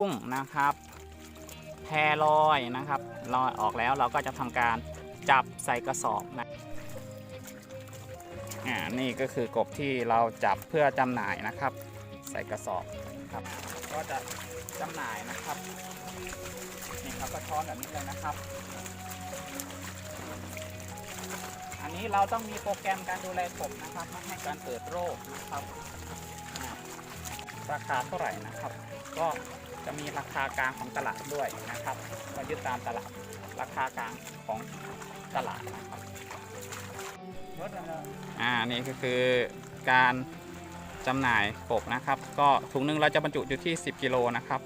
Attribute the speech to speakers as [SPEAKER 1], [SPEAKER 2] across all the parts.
[SPEAKER 1] กุ้งนะครับแพรลอยนะครับลอยออกแล้วเราก็จะทำการจับใส่กระสอบนะอ่านี่ก็คือกบที่เราจับเพื่อจำหน่ายนะครับ ใส่กระสอบครับ ก็จะจำหน่ายนะครับนี่ครับก็ช้อนแบบนี้เลยนะครับ อันนี้เราต้องมีโปรแกรมการดูแลกบนะครับไม่ให้การเกิดโรคนะครับ ราคาเท่าไหร่นะครับ ก็จะมีราคากลางของตลาดด้วยนะครับก็ยึดตามตลาดราคากลางของตลาดนะครับอ่านี่ก็คือการจำหน่ายกบนะครับ ก็ถุงนึงเราจะบรรจุอยู่ที่ 10 กิโลนะครับ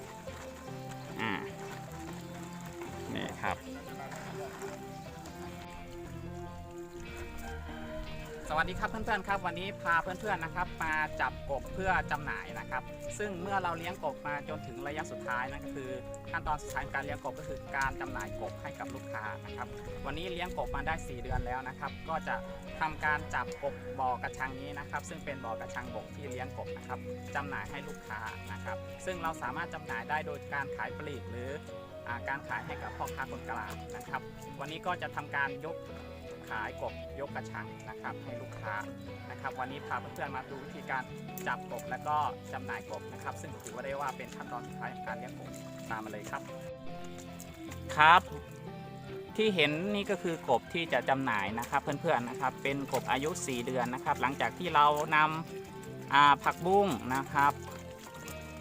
[SPEAKER 1] สวัสดีครับเพื่อนๆครับวันนี้พาเพื่อนๆนะครับมาจับกบเพื่อจำหน่ายนะครับ ซึ่งเมื่อเราเลี้ยงกบมาจนถึงระยะสุดท้ายนั่นก็คือขั้นตอนสุดท้ายของการเลี้ยงกบก็คือการจำหน่ายกบให้กับลูกค้านะครับ วันนี้เลี้ยงกบมาได้ 4 เดือนแล้วนะครับ ก็จะทำการจับกบบ่อกระชังนี้นะครับ ซึ่งเป็นบ่อกระชังบกที่เลี้ยงกบนะครับจำหน่ายให้ลูกค้านะครับ ซึ่งเราสามารถจำหน่ายได้โดยการขายปลีกหรือการขายให้กับพ่อค้าคนกลางนะครับ วันนี้ก็จะทำการยก ขายกบยกกระชังนะครับให้ลูกค้านะครับ วันนี้พาเพื่อนๆมาดูวิธีการจับกบและก็จำหน่ายกบนะครับ ซึ่งถือว่าได้ว่าเป็นขั้นตอนสุดท้ายของการเลี้ยงกบตามมาเลยครับ ครับที่เห็นนี่ก็คือกบที่จะจำหน่ายนะครับเพื่อนๆนะครับ เป็นกบอายุ 4 เดือนนะครับ หลังจากที่เรานำอ่าผักบุ้งนะครับ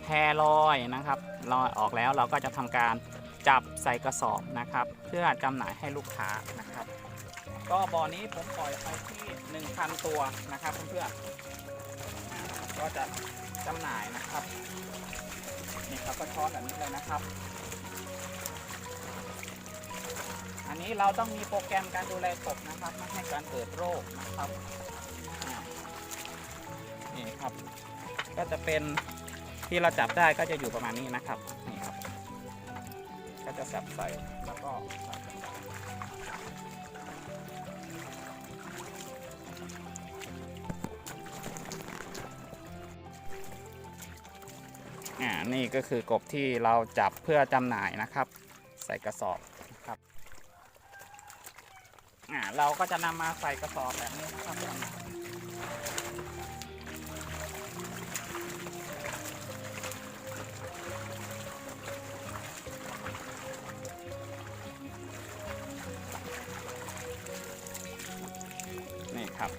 [SPEAKER 1] แพรลอยนะครับลอยออกแล้วเราก็จะทำการจับใส่กระสอบนะครับ เพื่อจำหน่ายให้ลูกค้านะครับ ก็บ่อนี้ผมปล่อยไปที่ 1,000 ตัวนะครับเพื่อนๆอ่าก็จะจำหน่ายนะครับนี่ครับก็ช้อนแบบนี้เลยนะครับ อันนี้เราต้องมีโปรแกรมการดูแลกบนะครับไม่ให้การเกิดโรคนะครับนี่ครับ ก็จะเป็นที่เราจับได้ก็จะอยู่ประมาณนี้นะครับนี่ครับ ก็จะสับใส่แล้วก็ใส่ อ่านี่ก็คือกบที่เราจับเพื่อจำหน่ายนะครับ ใส่กระสอบนะครับอ่าเราก็จะนำมาใส่กระสอบแบบนี้นะครับนี่ครับ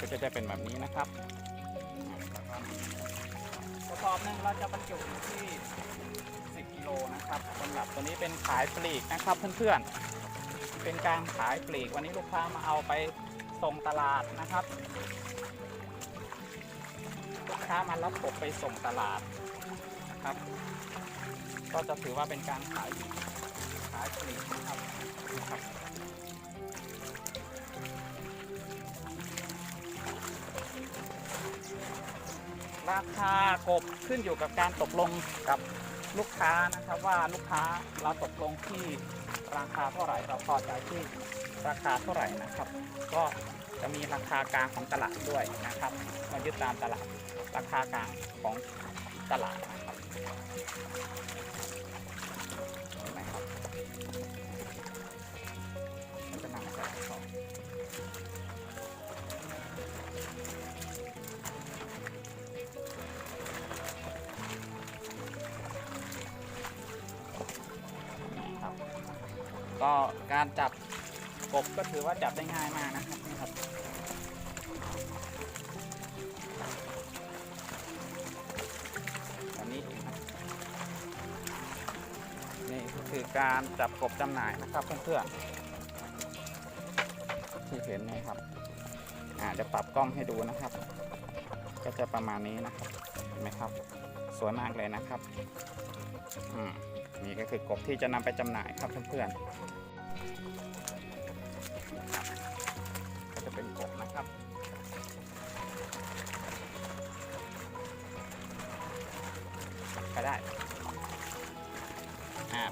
[SPEAKER 1] ก็จะได้เป็นแบบนี้นะครับ กระสอบหนึ่งเราจะบรรจุอยู่ที่ 10กิโลนะครับสำหรับตัวนี้เป็นขายปลีกนะครับเพื่อนๆ เป็นการขายปลีกวันนี้ลูกค้ามาเอาไปส่งตลาดนะครับ ลูกค้ามารับกบไปส่งตลาดนะครับ ก็จะถือว่าเป็นการขายขายปลีกนะครับ ราคากบขึ้นอยู่กับการตกลงกับลูกค้านะครับว่าลูกค้าเราตกลงที่ราคาเท่าไหร่เราพอใจที่ราคาเท่าไหร่นะครับ ก็จะมีราคากลางของตลาดด้วยนะครับมายึดตามตลาดราคากลางของตลาดนะครับ ก็การจับกบก็ถือว่าจับได้ง่ายมากนะครับนี่ครับแบบนี้องครับนี่ก็คือการจับกบจำหน่ายนะครับเพื่อนๆที่เห็นนี่ครับอ่าจะปรับกล้องให้ดูนะครับ ก็จะประมาณนี้นะครับเห็นไหมครับ สวยมากเลยนะครับอืมนี่ก็คือกบที่จะนำไปจำหน่ายครับเพื่อนๆ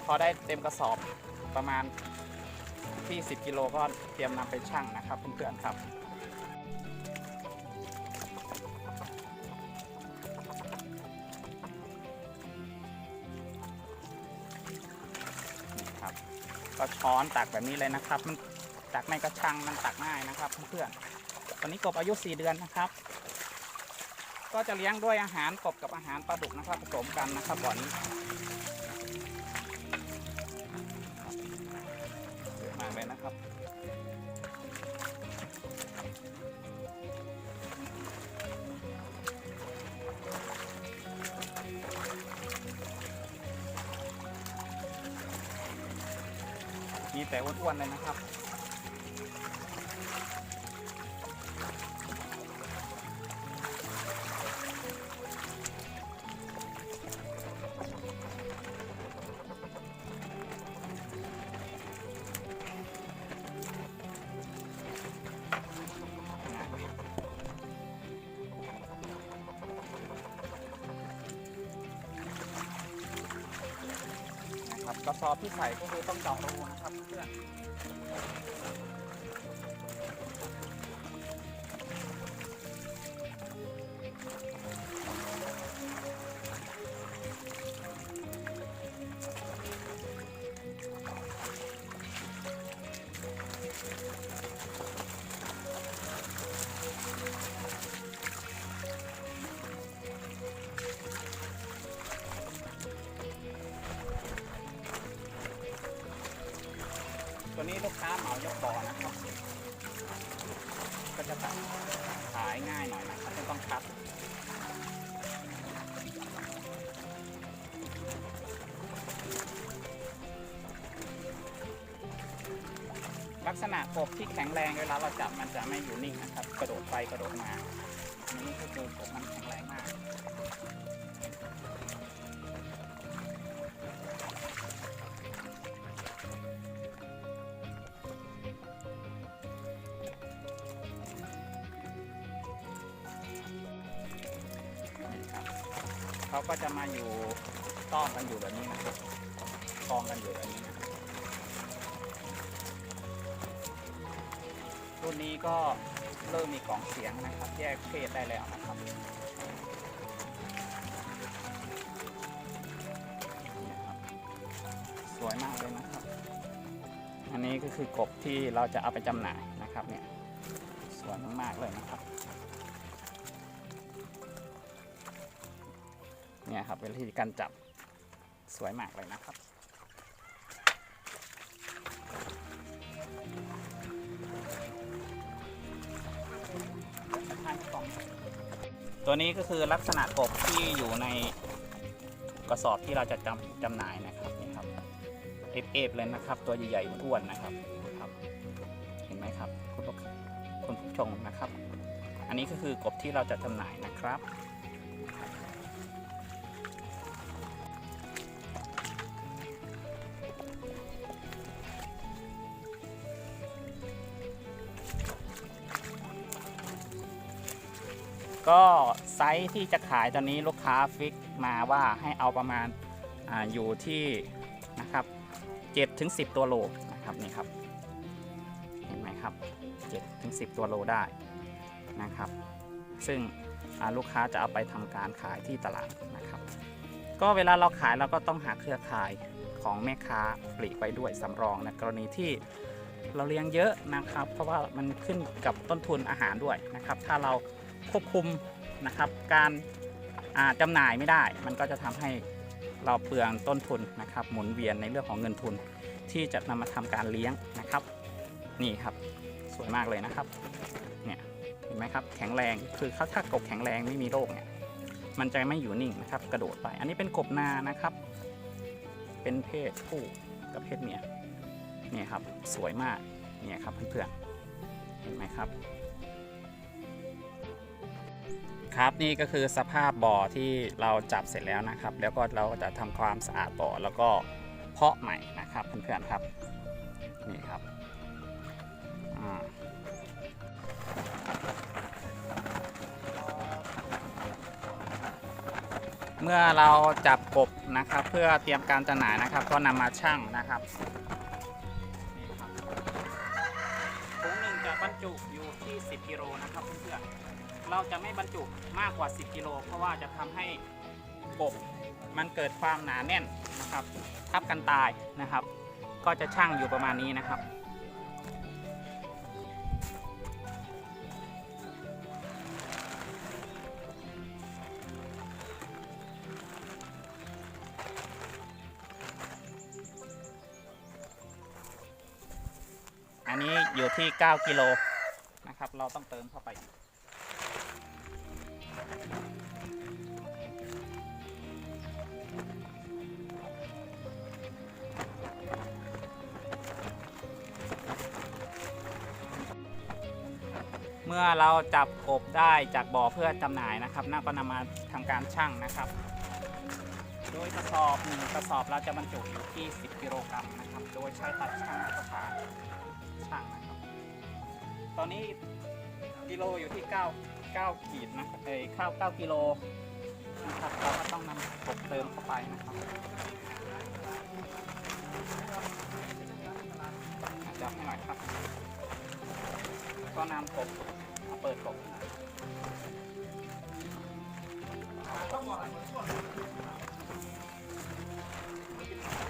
[SPEAKER 1] พอได้เต็มกระสอบประมาณที่ 10 กิโลก็เตรียมนำไปชั่งนะครับเพื่อนๆครับครับ ก็ช้อนตักแบบนี้เลยนะครับ มันตักไม่กระชังมันตักง่ายนะครับเพื่อนๆตอนนี้กบอายุ 4 เดือนนะครับ ก็จะเลี้ยงด้วยอาหารกบกับอาหารปลาดุกนะครับผสมกันนะครับบ่อนี้ แต่อ้วนๆเลยนะครับนะครับกระสอบที่ใส่ก็คือต้องเจาะรูนะครับ Yeah. กษณะกบที่แข็งแรงเวลาเราจับมันจะไม่อยู่นิ่งนะครับ กระโดดไปกระโดดมาอันนี้ก็คือกบมันแข็งแรงมากนี่ครับเขาก็จะมาอยู่ต้อมกันอยู่แบบนี้นะครับกองกันอยู่แบบนี้ นนี้ก็เริ่มมีกล่องเสียงนะครับ แยกเพศได้แล้วนะครับสวยมากเลยนะครับ อันนี้ก็คือกบที่เราจะเอาไปจำหน่ายนะครับเนี่ยสวยมากๆเลยนะครับ เนี่ยครับเป็นวิธีการจับสวยมากเลยนะครับ ตัวนี้ก็คือลักษณะกบที่อยู่ในกระสอบที่เราจะจำจำหน่ายนะครับนี่ครับเอฟเอฟเลยนะครับ ตัวใหญ่ๆอ้วนนะครับครับ เห็นไหมครับคุณผู้คุณผู้ชมนะครับ อันนี้ก็คือกบที่เราจะจำหน่ายนะครับ ก็ไซส์ที่จะขายตอนนี้ลูกค้าฟิกมาว่าให้เอาประมาณอาอยู่ที่นะครับ7ถึง10 ตัวโลนะครับนี่ครับเห็นไหมครับ7ถึง10 ตัวโลได้นะครับ ซึ่งลูกค้าจะเอาไปทำการขายที่ตลาดนะครับ ก็เวลาเราขายเราก็ต้องหาเครือข่ายของแม่ค้าปลีกไปด้วยสำรองในกรณีที่เราเลี้ยงเยอะนะครับ เพราะว่ามันขึ้นกับต้นทุนอาหารด้วยนะครับ ถ้าเรา ควบคุมนะครับ การอ่าจำหน่ายไม่ได้ มันก็จะทำให้เราเปลืองต้นทุนนะครับ หมุนเวียนในเรื่องของเงินทุน ที่จะนำมาทำการเลี้ยงนะครับ นี่ครับสวยมากเลยนะครับเนี่ยเห็นไหมครับแข็งแรงคือเขาถ้ากบแข็งแรงไม่มีโรคเนี่ยมันจะไม่อยู่นิ่งนะครับ กระโดดไป อันนี้เป็นกบนานะครับ เป็นเพศผู้กับเพศเมียเนี่ยครับสวยมากเนี่ยครับเพื่อนๆเห็นไหมครับ ครับนี่ก็คือสภาพบ่อที่เราจับเสร็จแล้วนะครับ แล้วก็เราจะทำความสะอาดบ่อแล้วก็เพาะใหม่นะครับเพื่อนๆครับนี่ครับเมื่อเราจับกบนะครับ เพื่อเตรียมการจำหน่ายนะครับ ก็นำมาชั่งนะครับถุงหนึ่งจะบรรจุอยู่ที่ 10กิโลนะครับเพื่อน เราจะไม่บรรจุมากกว่า 10 กิโล เพราะว่าจะทำให้กบมันเกิดความหนาแน่นนะครับ ทับกันตายนะครับ ก็จะช่างอยู่ประมาณนี้นะครับ อันนี้อยู่ที่ 9 กิโลนะครับ เราต้องเติมเข้าไปอีก เมื่อเราจับกบได้จากบ่อเพื่อจำหน่ายนะครับน่าก็นำมาทำการชั่งนะครับ โดยกระสอบหนึ่งกระสอบเราจะบรรจุอยู่ที่ 10 กิโลกรัมนะครับ โดยใช้ตัดช่างมาตรฐานช่างนะครับ ตอนนี้กิโลอยู่ที่ 9 9ขีดนะเอ้ยข้าว9กิโลนะครับเราก็ต้องนำกบเติมเข้าไปนะครับจับให้หน่อยครับ ก็นำกบมาเปิดกบต้องบอยอื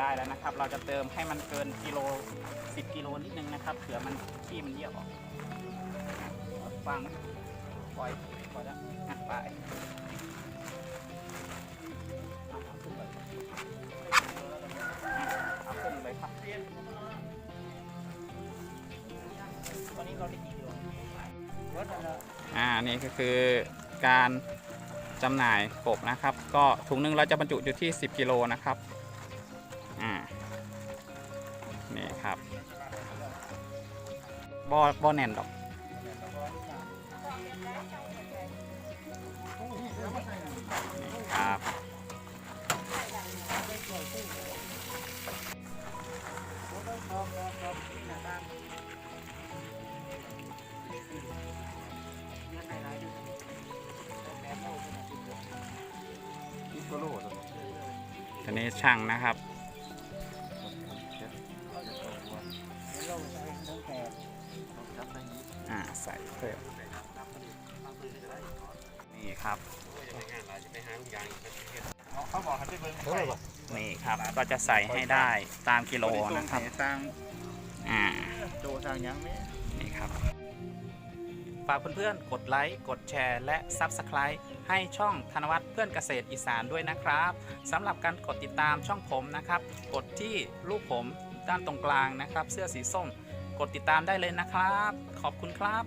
[SPEAKER 1] ได้แล้วนะครับ เราจะเติมให้มันเกินกิโล 10 กิโลนิดนึงนะครับเผื่อมันขี้มันเยี่ยวออกฟังปล่อยปล่อยแล้วไปเอาขึ้นเลยครับ
[SPEAKER 2] ตอนนี้เราได้กี่กิโลอ่า
[SPEAKER 1] นี่ก็คือการจำหน่ายกบนะครับ ก็ถุงนึงเราจะบรรจุอยู่ที่ 10 กิโลนะครับ บอบอแน่นดอกครับอันนี้ช่างนะครับ นี่ครับก็จะใส่ให้ได้ตามกิโลนะครับ
[SPEAKER 2] ตัง
[SPEAKER 1] อ่า
[SPEAKER 2] โจทางยังไม่
[SPEAKER 1] นี่ครับฝากเพื่อนๆ กดไลค์ กดแชร์ และ Subscribe ให้ช่องธนวัฒน์เพื่อนเกษตรอีสานด้วยนะครับสำหรับการกดติดตามช่องผมนะครับ กดที่รูปผมด้านตรงกลางนะครับ เสื้อสีส้ม กดติดตามได้เลยนะครับ ขอบคุณครับ